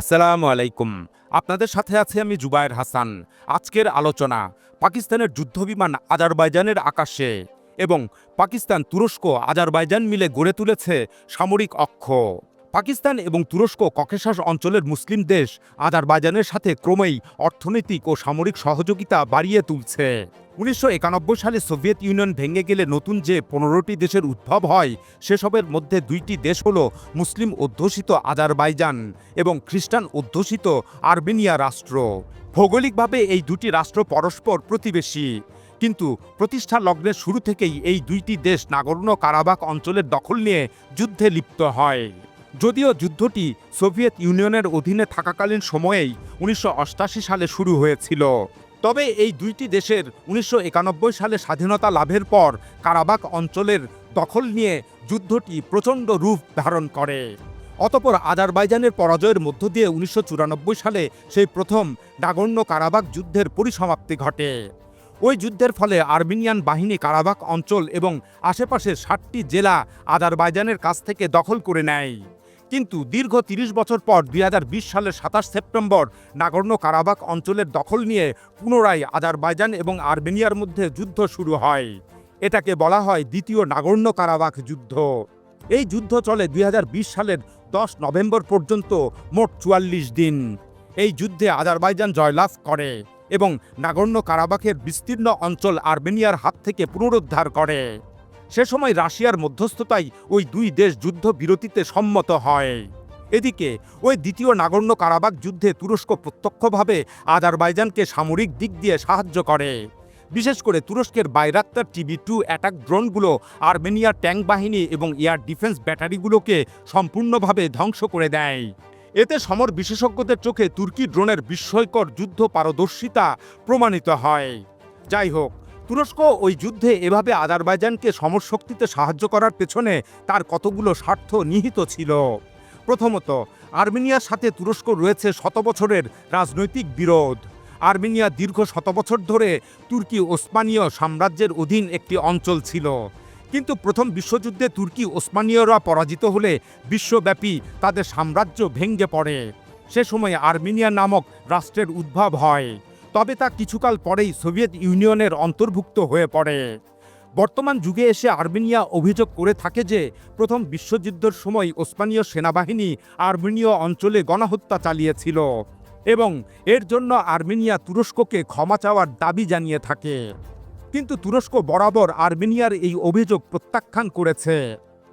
আসসালামু আলাইকুম। আপনাদের সাথে আছে আমি জুবায়ের হাসান। আজকের আলোচনা, পাকিস্তানের যুদ্ধবিমান আজারবাইজানের আকাশে এবং পাকিস্তান তুরস্ক আজারবাইজান মিলে গড়ে তুলেছে সামরিক অক্ষ। পাকিস্তান এবং তুরস্ক ককেশাস অঞ্চলের মুসলিম দেশ আজারবাইজানের সাথে ক্রমেই অর্থনৈতিক ও সামরিক সহযোগিতা বাড়িয়ে তুলছে। উনিশশো একানব্বই সালে সোভিয়েত ইউনিয়ন ভেঙে গেলে নতুন যে পনেরোটি দেশের উদ্ভব হয়, সেসবের মধ্যে দুইটি দেশ হল মুসলিম অধ্যুষিত আজারবাইজান এবং খ্রিস্টান অধ্যুষিত আর্মেনিয়া রাষ্ট্র। ভৌগোলিকভাবে এই দুটি রাষ্ট্র পরস্পর প্রতিবেশী, কিন্তু প্রতিষ্ঠা লগ্নের শুরু থেকেই এই দুইটি দেশ নাগর্ণ কারাবাক অঞ্চলের দখল নিয়ে যুদ্ধে লিপ্ত হয়। যদিও যুদ্ধটি সোভিয়েত ইউনিয়নের অধীনে থাকাকালীন সময়েই উনিশশো সালে শুরু হয়েছিল। তবে এই দুইটি দেশের উনিশশো একানব্বই সালে স্বাধীনতা লাভের পর কারাবাক অঞ্চলের দখল নিয়ে যুদ্ধটি প্রচণ্ড রূপ ধারণ করে। অতপর আজারবাইজানের পরাজয়ের মধ্য দিয়ে উনিশশো চুরানব্বই সালে সেই প্রথম নাগর্ণ কারাবাক যুদ্ধের পরিসমাপ্তি ঘটে। ওই যুদ্ধের ফলে আর্মেনিয়ান বাহিনী কারাবাক অঞ্চল এবং আশেপাশের ষাটটি জেলা আজারবাইজানের কাছ থেকে দখল করে নেয়। কিন্তু দীর্ঘ তিরিশ বছর পর দুই হাজার বিশ সালের সাতাশ সেপ্টেম্বর নাগর্ণ কারাবাক অঞ্চলের দখল নিয়ে পুনরায় আজারবাইজান এবং আর্মেনিয়ার মধ্যে যুদ্ধ শুরু হয়। এটাকে বলা হয় দ্বিতীয় নাগর্ণ কারাবাক যুদ্ধ। এই যুদ্ধ চলে দুই হাজার বিশ সালের দশ নভেম্বর পর্যন্ত মোট চুয়াল্লিশ দিন। এই যুদ্ধে আজারবাইজান জয়লাভ করে এবং নাগর্ণ কারাবাখের বিস্তীর্ণ অঞ্চল আর্মেনিয়ার হাত থেকে পুনরুদ্ধার করে। সে সময় রাশিয়ার মধ্যস্থতায় ওই দুই দেশ যুদ্ধ বিরতিতে সম্মত হয়। এদিকে, ওই দ্বিতীয় নাগর্ণ কারাবাক যুদ্ধে তুরস্ক প্রত্যক্ষভাবে আজারবাইজানকে সামরিক দিক দিয়ে সাহায্য করে। বিশেষ করে তুরস্কের বাইরাক্তার টিভি টু অ্যাটাক ড্রোনগুলো আর্মেনিয়ার ট্যাঙ্ক বাহিনী এবং এয়ার ডিফেন্স ব্যাটারিগুলোকে সম্পূর্ণভাবে ধ্বংস করে দেয়। এতে সমর বিশেষজ্ঞদের চোখে তুর্কি ড্রোনের বিস্ময়কর যুদ্ধ পারদর্শিতা প্রমাণিত হয়। যাই হোক তুরস্ক ওই যুদ্ধে এভাবে আজারবাইজানকে সমরশক্তিতে সাহায্য করার পেছনে তার কতগুলো স্বার্থ নিহিত ছিল। প্রথমত, আর্মেনিয়ার সাথে তুরস্ক রয়েছে শত বছরের রাজনৈতিক বিরোধ। আর্মেনিয়া দীর্ঘ শত বছর ধরে তুর্কি ওসমানীয় সাম্রাজ্যের অধীন একটি অঞ্চল ছিল। কিন্তু প্রথম বিশ্বযুদ্ধে তুর্কি ওসমানীয়রা পরাজিত হলে বিশ্বব্যাপী তাদের সাম্রাজ্য ভেঙ্গে পড়ে। সে সময় আর্মেনিয়া নামক রাষ্ট্রের উদ্ভব হয়। তবে তা কিছুকাল পরেই সোভিয়েত ইউনিয়নের অন্তর্ভুক্ত হয়ে পড়ে। বর্তমান যুগে এসে আর্মেনিয়া অভিযোগ করে থাকে যে, প্রথম বিশ্বযুদ্ধের সময় ওসমানীয় সেনাবাহিনী আর্মেনীয় অঞ্চলে গণহত্যা চালিয়েছিল এবং এর জন্য আর্মেনিয়া তুরস্ককে ক্ষমা চাওয়ার দাবি জানিয়ে থাকে। কিন্তু তুরস্ক বরাবর আর্মেনিয়ার এই অভিযোগ প্রত্যাখ্যান করেছে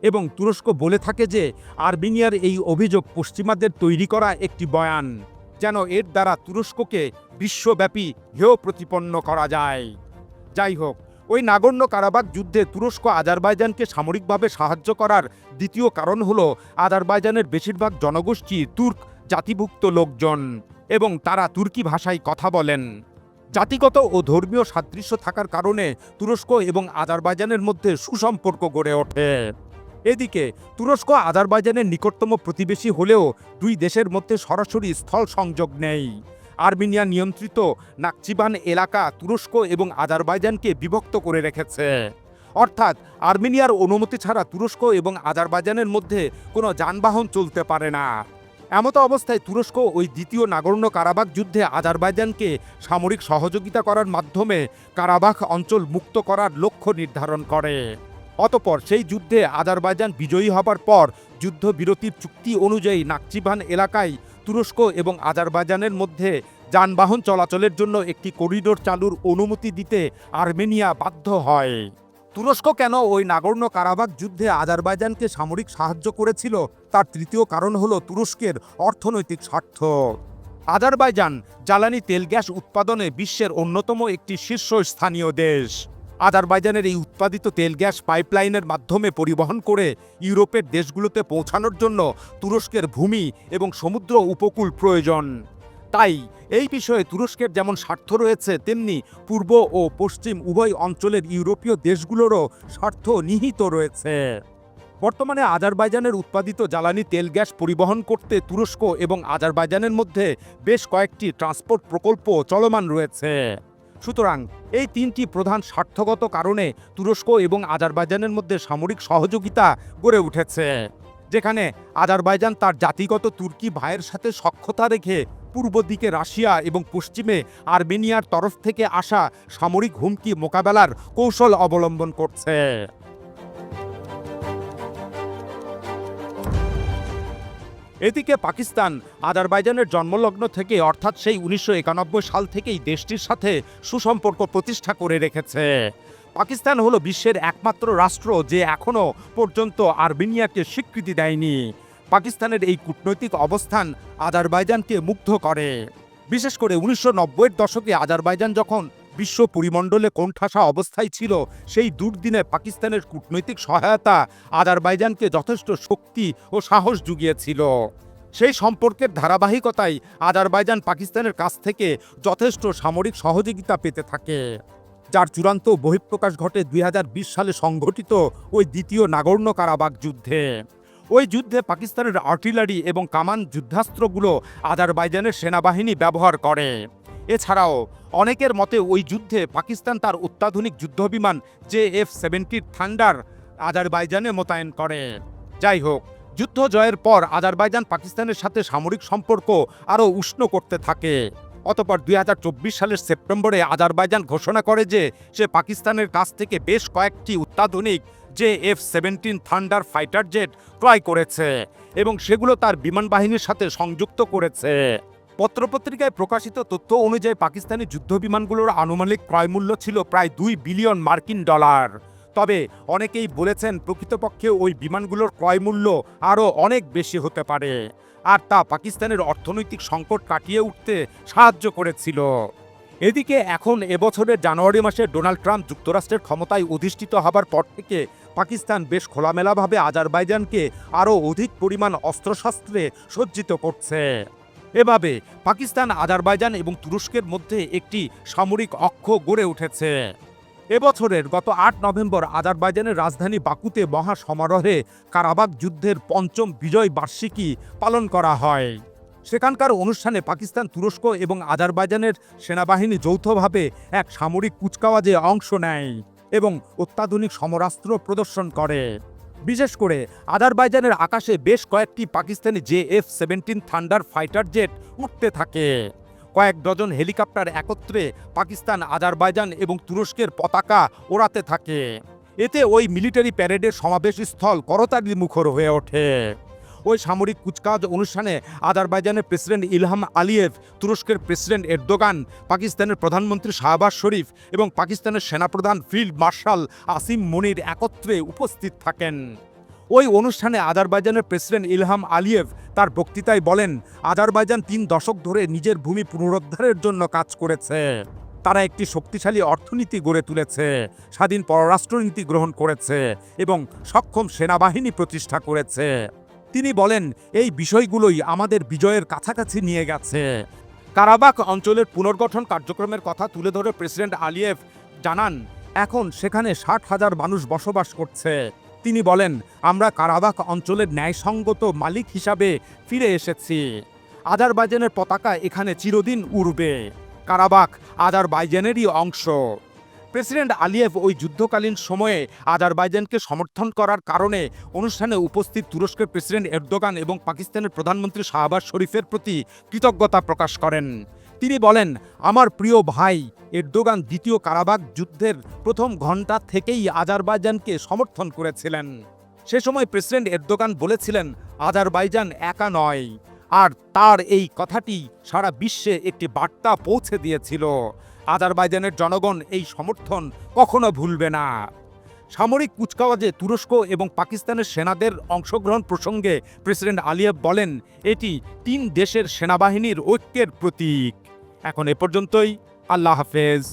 এবং তুরস্ক বলে থাকে যে, আর্মেনিয়ার এই অভিযোগ পশ্চিমাদের তৈরি করা একটি বয়ান, যেন এর দ্বারা তুরস্ককে বিশ্বব্যাপী হেয় প্রতিপন্ন করা যায়। যাই হোক, ওই নাগর্ণ কারাবাক যুদ্ধে তুরস্ক আজারবাইজানকে সামরিকভাবে সাহায্য করার দ্বিতীয় কারণ হল আজারবাইজানের বেশিরভাগ জনগোষ্ঠী তুর্ক জাতিভুক্ত লোকজন এবং তারা তুর্কি ভাষায় কথা বলেন। জাতিগত ও ধর্মীয় সাদৃশ্য থাকার কারণে তুরস্ক এবং আজারবাইজানের মধ্যে সুসম্পর্ক গড়ে ওঠে। এদিকে, তুরস্ক আজারবাইজানের নিকটতম প্রতিবেশী হলেও দুই দেশের মধ্যে সরাসরি স্থল সংযোগ নেই। আর্মেনিয়া নিয়ন্ত্রিত নাকচিবান এলাকা তুরস্ক এবং আজারবাইজানকে বিভক্ত করে রেখেছে। অর্থাৎ আর্মেনিয়ার অনুমতি ছাড়া তুরস্ক এবং আজারবাইজানের মধ্যে কোনো যানবাহন চলতে পারে না। এমতো অবস্থায় তুরস্ক ওই দ্বিতীয় নাগর্ণ কারাবাক যুদ্ধে আজারবাইজানকে সামরিক সহযোগিতা করার মাধ্যমে কারাবাখ অঞ্চল মুক্ত করার লক্ষ্য নির্ধারণ করে। অতপর সেই যুদ্ধে আজারবাইজান বিজয়ী হবার পর যুদ্ধবিরতির চুক্তি অনুযায়ী নাকচিবান এলাকায় তুরস্ক এবং আজারবাইজানের মধ্যে যানবাহন চলাচলের জন্য একটি করিডোর চালুর অনুমতি দিতে আর্মেনিয়া বাধ্য হয়। তুরস্ক কেন ওই নাগর্ণ কারাবাক যুদ্ধে আজারবাইজানকে সামরিক সাহায্য করেছিল, তার তৃতীয় কারণ হল তুরস্কের অর্থনৈতিক স্বার্থ। আজারবাইজান জ্বালানি তেল গ্যাস উৎপাদনে বিশ্বের অন্যতম একটি শীর্ষস্থানীয় দেশ। আজারবাইজানের এই উৎপাদিত তেল গ্যাস পাইপলাইনের মাধ্যমে পরিবহন করে ইউরোপের দেশগুলোতে পৌঁছানোর জন্য তুরস্কের ভূমি এবং সমুদ্র উপকূল প্রয়োজন। তাই এই বিষয়ে তুরস্কের যেমন স্বার্থ রয়েছে, তেমনি পূর্ব ও পশ্চিম উভয় অঞ্চলের ইউরোপীয় দেশগুলোরও স্বার্থ নিহিত রয়েছে। বর্তমানে আজারবাইজানের উৎপাদিত জ্বালানি তেল গ্যাস পরিবহন করতে তুরস্ক এবং আজারবাইজানের মধ্যে বেশ কয়েকটি ট্রান্সপোর্ট প্রকল্প চলমান রয়েছে। সুতরাং এই তিনটি প্রধান স্বার্থগত কারণে তুরস্ক এবং আজারবাইজানের মধ্যে সামরিক সহযোগিতা গড়ে উঠেছে, যেখানে আজারবাইজান তার জাতিগত তুর্কি ভাইয়ের সাথে সক্ষতা রেখে পূর্ব দিকে রাশিয়া এবং পশ্চিমে আর্মেনিয়ার তরফ থেকে আসা সামরিক হুমকি মোকাবেলার কৌশল অবলম্বন করছে। এদিকে পাকিস্তান, আজারবাইজানের জন্মলগ্ন থেকে, অর্থাৎ সেই উনিশশো একানব্বই সাল থেকেই দেশটির সাথে সুসম্পর্ক প্রতিষ্ঠা করে রেখেছে। পাকিস্তান হলো বিশ্বের একমাত্র রাষ্ট্র যে এখনও পর্যন্ত আর্মেনিয়াকে স্বীকৃতি দেয়নি। পাকিস্তানের এই কূটনৈতিক অবস্থান আজারবাইজানকে মুগ্ধ করে। বিশেষ করে উনিশশো দশকে আজারবাইজান যখন বিশ্ব পরিমণ্ডলে কোণঠাসা অবস্থায় ছিল সেই দুর্দিনে পাকিস্তানের কূটনৈতিক সহায়তা আজারবাইজানকে যথেষ্ট শক্তি ও সাহস জুগিয়েছিল। সেই সম্পর্কের ধারাবাহিকতায় আজারবাইজান পাকিস্তানের কাছ থেকে যথেষ্ট সামরিক সহযোগিতা পেতে থাকে, যার চূড়ান্ত বহিঃপ্রকাশ ঘটে দুই হাজার বিশ সালে সংঘটিত ওই দ্বিতীয় নাগর্ণ কারাবাগ যুদ্ধে। ওই যুদ্ধে পাকিস্তানের আর্টিলারি এবং কামান যুদ্ধাস্ত্রগুলো আজারবাইজানের সেনাবাহিনী ব্যবহার করে। এছাড়াও অনেকের মতে ওই যুদ্ধে পাকিস্তান তার অত্যাধুনিক যুদ্ধবিমান জে এফ সেভেন্টির থান্ডার আজারবাইজানে মোতায়েন করে। যাই হোক, যুদ্ধ জয়ের পর আজারবাইজান পাকিস্তানের সাথে সামরিক সম্পর্ক আরও উষ্ণ করতে থাকে। অতপর দুই হাজার চব্বিশ সালের সেপ্টেম্বরে আজারবাইজান ঘোষণা করে যে সে পাকিস্তানের কাছ থেকে বেশ কয়েকটি অত্যাধুনিক যে F seventeen thunder fighter jet ক্রয় করেছে এবং সেগুলো তার বিমান বাহিনীর সাথে সংযুক্ত করেছে। পত্রপত্রিকায় প্রকাশিত তথ্য অনুযায়ী পাকিস্তানি যুদ্ধবিমানগুলোর আনুমানিক ক্রয়মূল্য ছিল প্রায় দুই বিলিয়ন মার্কিন ডলার। তবে অনেকেই বলেছেন, প্রকৃতপক্ষে ওই বিমানগুলোর ক্রয়মূল্য আরও অনেক বেশি হতে পারে। আর তা পাকিস্তানের অর্থনৈতিক সংকট কাটিয়ে উঠতে সাহায্য করেছিল। এদিকে এখন এবছরের জানুয়ারি মাসে ডোনাল্ড ট্রাম্প যুক্তরাষ্ট্রের ক্ষমতায় অধিষ্ঠিত হবার পর থেকে পাকিস্তান বেশ খোলামেলাভাবে আজারবাইজানকে আরও অধিক পরিমাণ অস্ত্রশস্ত্রে সজ্জিত করছে। এভাবে পাকিস্তান, আজারবাইজান এবং তুরস্কের মধ্যে একটি সামরিক অক্ষ গড়ে উঠেছে। এবছরের গত আট নভেম্বর আজারবাইজানের রাজধানী বাকুতে মহা সমারোহে কারাবাগ যুদ্ধের পঞ্চম বিজয় বার্ষিকী পালন করা হয়। সেখানকার অনুষ্ঠানে পাকিস্তান, তুরস্ক এবং আজারবাইজানের সেনাবাহিনী যৌথভাবে এক সামরিক কুচকাওয়াজে অংশ নেয় এবং অত্যাধুনিক সমরাস্ত্র প্রদর্শন করে। বিশেষ করে আদারবাইজানের আকাশে বেশ কয়েকটি Pakistani J F seventeen thunder fighter jet উঠতে থাকে। কয়েক ডজন হেলিকপ্টার একত্রে পাকিস্তান, আজারবাইজান এবং তুরস্কের পতাকা ওড়াতে থাকে। এতে ওই মিলিটারি প্যারেডের সমাবেশ স্থল করতালি মুখর হয়ে ওঠে। ওই সামরিক কুচকাওয়াজ অনুষ্ঠানে আজারবাইজানের প্রেসিডেন্ট ইলহাম আলিয়েভ, তুরস্কের প্রেসিডেন্ট এরদোগান, পাকিস্তানের প্রধানমন্ত্রী শাহবাজ শরীফ এবং পাকিস্তানের সেনাপ্রধান ফিল্ড মার্শাল আসিম মনির একত্রে উপস্থিত থাকেন। ওই অনুষ্ঠানে আজারবাইজানের প্রেসিডেন্ট ইলহাম আলিয়েভ তার বক্তৃতায় বলেন, আজারবাইজান তিন দশক ধরে নিজের ভূমি পুনরুদ্ধারের জন্য কাজ করেছে। তারা একটি শক্তিশালী অর্থনীতি গড়ে তুলেছে, স্বাধীন পররাষ্ট্রনীতি গ্রহণ করেছে এবং সক্ষম সেনাবাহিনী প্রতিষ্ঠা করেছে। তিনি বলেন এই বিষয়গুলোই আমাদের বিজয়ের কাছাকাছি নিয়ে গেছে। কারাবাক অঞ্চলের পুনর্গঠন কার্যক্রমের কথা তুলে ধরে প্রেসিডেন্ট আলিয়েভ জানান এখন সেখানে ষাট হাজার মানুষ বসবাস করছে। তিনি বলেন আমরা কারাবাক অঞ্চলের ন্যায়সঙ্গত মালিক হিসাবে ফিরে এসেছি। আজারবাইজানের পতাকা এখানে চিরদিন উড়বে। কারাবাক আজারবাইজানেরই অংশ। প্রেসিডেন্ট আলিয়েভ ওই যুদ্ধকালীন সময়ে আজারবাইজানকে সমর্থন করার কারণে অনুষ্ঠানে উপস্থিত তুরস্কের প্রেসিডেন্ট এরদোগান এবং পাকিস্তানের প্রধানমন্ত্রী শাহবাজ শরীফের প্রতি কৃতজ্ঞতা প্রকাশ করেন। তিনি বলেন, আমার প্রিয় ভাই, এরদোগান দ্বিতীয় কারাবাগ যুদ্ধের প্রথম ঘণ্টা থেকেই আজারবাইজানকে সমর্থন করেছিলেন। সে সময় প্রেসিডেন্ট এরদোগান বলেছিলেন, আজারবাইজান একা নয়। আর তার এই কথাটি সারা বিশ্বে একটি বার্তা পৌঁছে দিয়েছিল। আজারবাইজানের জনগণ এই সমর্থন কখনো ভুলবে না। সামরিক কুচকাওয়াজে তুরস্ক এবং পাকিস্তানের সেনাদের অংশগ্রহণ প্রসঙ্গে প্রেসিডেন্ট আলিয়েভ বলেন, এটি তিন দেশের সেনাবাহিনীর ঐক্যের প্রতীক। এখন এ পর্যন্তই, আল্লাহ হাফেজ।